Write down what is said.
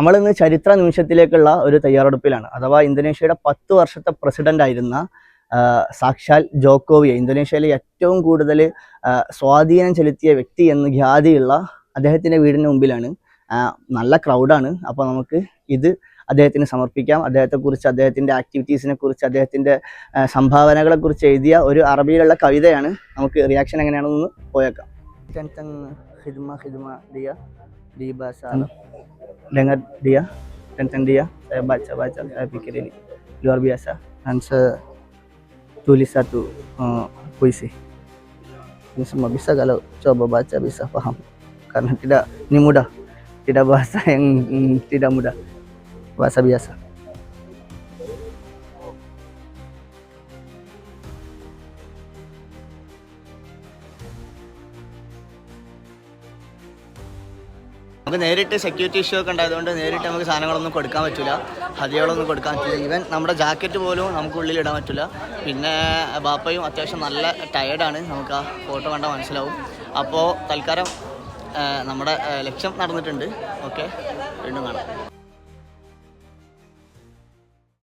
നമ്മളിന്ന് ചരിത്ര നിമിഷത്തിലേക്കുള്ള ഒരു തയ്യാറെടുപ്പിലാണ്. അഥവാ ഇന്തോനേഷ്യയുടെ പത്ത് വർഷത്തെ പ്രസിഡന്റ് ആയിരുന്ന സാക്ഷാൽ ജോക്കോവിയ. ഇന്തോനേഷ്യയിലെ ഏറ്റവും കൂടുതൽ സ്വാധീനം ചെലുത്തിയ വ്യക്തി എന്ന് ഖ്യാതിയുള്ള അദ്ദേഹത്തിന്റെ വീടിന് മുമ്പിലാണ്. നല്ല ക്രൗഡാണ് അപ്പോൾ നമുക്ക് ഇത് അദ്ദേഹത്തിന് സമർപ്പിക്കാം. അദ്ദേഹത്തെക്കുറിച്ച് അദ്ദേഹത്തിന്റെ ആക്ടിവിറ്റീസിനെ കുറിച്ച് അദ്ദേഹത്തിന്റെ സംഭാവനകളെക്കുറിച്ച് എഴുതിയ ഒരു അറബിയിലുള്ള കവിതയാണ്. നമുക്ക് റിയാക്ഷൻ എങ്ങനെയാണെന്ന് പോയേക്കാം. ഹിദ്മ ഹിദ്മ Diya Deepa. Dengar dia tentang dia, saya baca baca, saya pikir ini luar biasa dan saya tulis satu uh, puisi. Ini semua bisa kalau coba baca bisa paham karena tidak ini mudah, tidak bahasa yang mm, tidak mudah, bahasa biasa. നമുക്ക് നേരിട്ട് security issue ഒക്കെ ഉണ്ടായതുകൊണ്ട് നേരിട്ട് നമുക്ക് സാധനങ്ങളൊന്നും കൊടുക്കാൻ പറ്റില്ല ഹതികളൊന്നും കൊടുക്കാൻ പറ്റില്ല ഈവൻ നമ്മുടെ ജാക്കറ്റ് പോലും നമുക്ക് ഉള്ളിൽ ഇടാൻ പറ്റില്ല പിന്നെ ബാപ്പയും അത്യാവശ്യം നല്ല ടയേർഡാണ് നമുക്ക് ആ ഫോട്ടോ കണ്ടാൽ മനസ്സിലാവും. അപ്പോൾ തൽക്കാലം നമ്മുടെ ലക്ഷ്യം നടന്നിട്ടുണ്ട്. ഓക്കെ വീണ്ടും കാണാം.